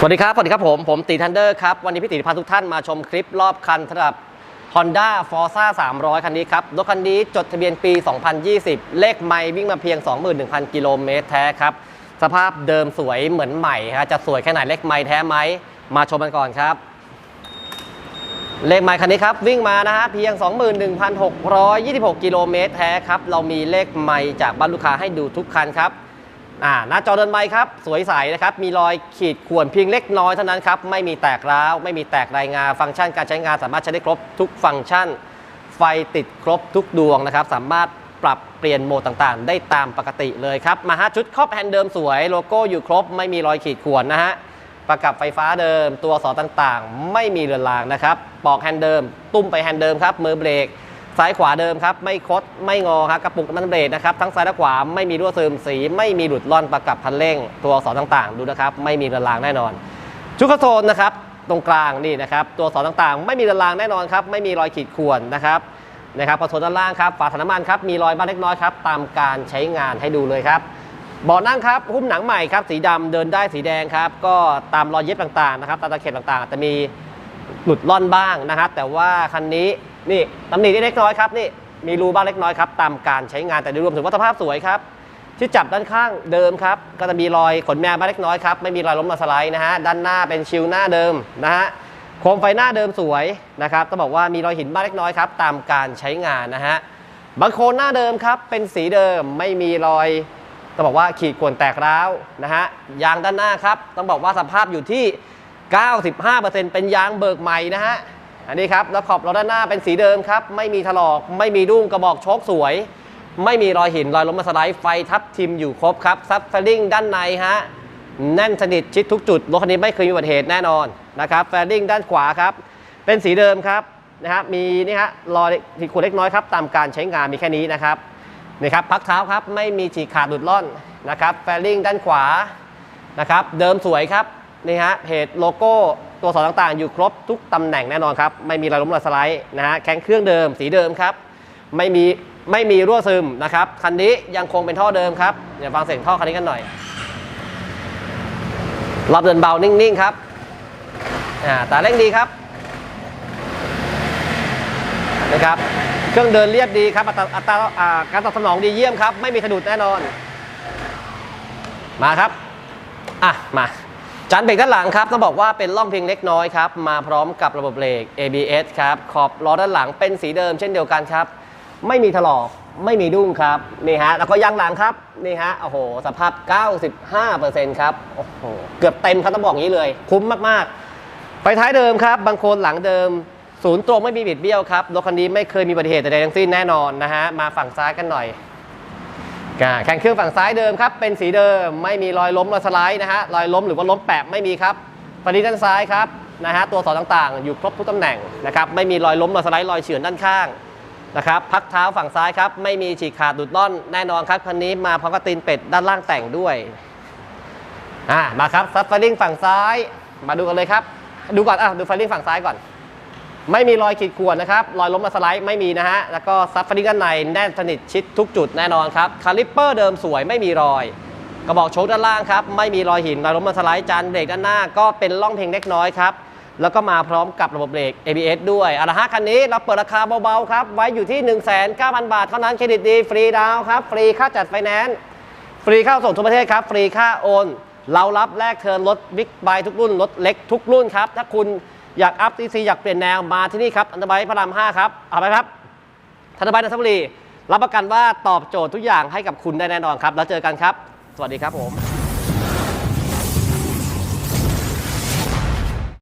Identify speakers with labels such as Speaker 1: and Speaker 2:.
Speaker 1: สวัสดีครับ สวัสดีครับผม ผมตีทันเดอร์ครับ วันนี้พี่ตีพาทุกท่านมาชมคลิปรอบคันสำหรับ Honda Forza 300 คันนี้ครับ รถคันนี้จดทะเบียนปี 2020 เลขไม่วิ่งมาเพียง 21,000 กิโลเมตรแท้ครับ สภาพเดิมสวยเหมือนใหม่ฮะจะสวยแค่ไหนเลขไม่แท้ไหม มาชมกันก่อนครับ เลขไมค์คันนี้ครับ วิ่งมานะฮะเพียง 21,626 กิโลเมตรแท้ครับ เรามีเลขไมค์จากบ้านลูกค้าให้ดูทุกคันครับ อ่าหน้าจอเดินไมค์ครับ สวยใสนะครับ มีรอยขีดข่วนเพียงเล็กน้อยเท่านั้นครับ ไม่มีแตกร้าว ไม่มีแตกรายงาน ฟังก์ชันการใช้งานสามารถใช้ได้ครบทุกฟังก์ชัน ไฟติดครบทุกดวงนะครับ สามารถปรับเปลี่ยนโหมดต่างๆ ได้ตามปกติเลยครับ มาฮะชุดครอบแฮนด์เดิมสวย โลโก้อยู่ครบ ไม่มีรอยขีดข่วนนะฮะ ประกับไฟฟ้าเดิม ตัวสอต่างๆ ไม่มีเรือนรางนะครับ ปอกแฮนด์เดิม ตุ้มไปแฮนด์เดิมครับ มือเบรก ซ้ายขวาเดิมครับ ไม่คดไม่งอครับกระปุกน้ำมันเบรกนะครับ ทั้งซ้ายและขวาไม่มีรั่วซึมสี ไม่มีหลุดล่อนประกับพันเร่ง ตัวสอต่างๆ ดูนะครับ ไม่มีเรือรางแน่นอน ชุดคอนโซลนะครับ ตรงกลางนี่นะครับ ตัวสอต่างๆ ไม่มีเรือรางแน่นอนครับ ไม่มีรอยขีดข่วนนะครับนะครับคอนโซลด้านล่างครับฝาถังน้ำมันครับมีรอยบ้างเล็กน้อยครับตามการใช้งานให้ดูเลยครับเบาะนั่งครับหุ้มหนังใหม่ครับสีดำเดินได้สีแดงครับ ก็ตามรอยเย็บต่างๆนะครับตามตะเข็บต่างๆอาจจะมีหลุดล่อนบ้างนะครับแต่ว่าคันนี้ นี่ตำหนิเล็กน้อยครับนี่มีรูบ้างเล็กน้อยครับตามการใช้งานแต่โดยรวมถือว่าสภาพสวยครับที่จับด้านข้างเดิมครับก็จะมีรอยขนแมวบ้างเล็กน้อยครับไม่มีรอยล้มมาสไลด์นะฮะด้านหน้าเป็นชิลหน้าเดิมนะฮะโคมไฟหน้าเดิมสวยนะครับต้องบอกว่ามีรอยหินบ้างเล็กน้อยครับตามการใช้งานนะฮะบางโคนหน้าเดิมครับเป็นสีเดิมไม่มีรอยต้องบอกว่าขีดข่วนแตกร้าวนะฮะยางด้านหน้าครับต้องบอกว่าสภาพอยู่ที่ 95%เป็นยางเบิกใหม่นะฮะ อันนี้ครับแล้วขอบล้อด้านหน้าเป็นสีเดิมครับ ไม่มีถลอกไม่มีดุ้งกระบอกโชคสวย ไม่มีรอยหินรอยล้มมาสไลด์ไฟทับทิมอยู่ครบครับซับเฟลิ่งด้านในฮะแน่นสนิทชิดทุกจุดรถคันนี้ไม่เคยมีอุบัติเหตุแน่นอนนะครับแฟลิ่งด้านขวาครับ เป็นสีเดิมครับนะฮะมีนี่ฮะรอยขีดข่วนเล็กน้อยครับตามการใช้งานมีแค่นี้นะครับนี่ครับพักเท้าครับไม่มีฉีกขาดหลุดล่อนนะครับแฟลลิ่งด้านขวานะครับเดิมสวยครับนี่ฮะเพจโลโก้ ตัวสอต่างๆ อยู่ครบทุกตำแหน่งแน่นอนครับ ไม่มีรอยล้มรอยสไลด์นะฮะแข้งเครื่องเดิมสีเดิมครับ ไม่มีไม่มีรั่วซึมนะครับ คันนี้ยังคงเป็นท่อเดิมครับ เดี๋ยวฟังเสียงท่อคันนี้กันหน่อย รอบเดินเบานิ่งๆครับอ่าแต่เร่งดีครับนะครับ เครื่องเดินเรียบดีครับ อัตราอัตราการตอบสนองดีเยี่ยมครับ ไม่มีสะดุดแน่นอน มาครับ อะ มา จานเบรกด้านหลังครับต้องบอกว่าเป็นล่องเพียงเล็กน้อยครับ มาพร้อมกับระบบเบรก ABS ครับ ขอบล้อด้านหลังเป็นสีเดิมเช่นเดียวกันครับ ไม่มีถลอกไม่มีดุ้งครับนี่ฮะแล้วก็ยางหลังครับนี่ฮะโอ้โหสภาพ 95%ครับโอ้โหเกือบเต็มครับต้องบอกอย่างนี้เลย คุ้มมากๆไฟท้ายเดิมครับบางโคนหลังเดิมศูนย์ตรงไม่มีบิดเบี้ยวครับรถคันนี้ไม่เคยมีอุบัติเหตุใดๆทั้งสิ้นแน่นอนนะฮะมาฝั่งซ้ายกันหน่อย แข่งเครื่องฝั่งซ้ายเดิมครับ เป็นสีเดิมไม่มีรอยล้มรอยสไลด์นะฮะรอยล้มหรือว่าล้มแปะไม่มีครับฝั่งนี้ด้านซ้ายครับนะฮะตัวสอต่างๆ อยู่ครบทุกตำแหน่งนะครับไม่มีรอยล้มรอยสไลด์รอยเฉือนด้านข้างนะครับพักเท้าฝั่งซ้ายครับไม่มีฉีกขาดดุดล่อนแน่นอนครับคันนี้มาพร้อมกับตีนเป็ดด้านล่างแต่งด้วยอ่ามาครับซับไฟลิงฝั่งซ้ายมาดูกันเลยครับ ดูก่อนอะดูไฟลิงฝั่งซ้ายก่อน ไม่มีรอยขีดข่วนนะครับ รอยล้มมาสไลด์ไม่มีนะฮะ แล้วก็ซับฟริงด้านในแน่นสนิทชิดทุกจุดแน่นอนครับ คาลิปเปอร์เดิมสวยไม่มีรอย กระบอกโชคด้านล่างครับ ไม่มีรอยหิน รอยล้มมาสไลด์จานเบรกด้านหน้า ก็เป็นร่องเพลงเล็กน้อยครับ แล้วก็มาพร้อมกับระบบเบรก ABS ด้วยอาละฮะคันนี้เราเปิดราคาเบาๆครับ ไว้อยู่ที่ 19,000 บาทเท่านั้น เครดิตดี ฟรีดาวครับ ฟรีค่าจัดไฟแนนซ์ ฟรีค่าส่งทั่วประเทศครับ ฟรีค่าโอน เรารับแลกเทินรถบิ๊กไบทุกรุ่น รถเล็กทุกรุ่นครับ ถ้าคุณ อยากอัพทีซีอยากเปลี่ยนแนวมาที่นี่ครับอันตบายพระราม5ครับเอาไปครับธันบายนนทบุรีรับประกันว่าตอบโจทย์ทุกอย่างให้กับคุณได้แน่นอนครับ แล้วเจอกันครับ สวัสดีครับผม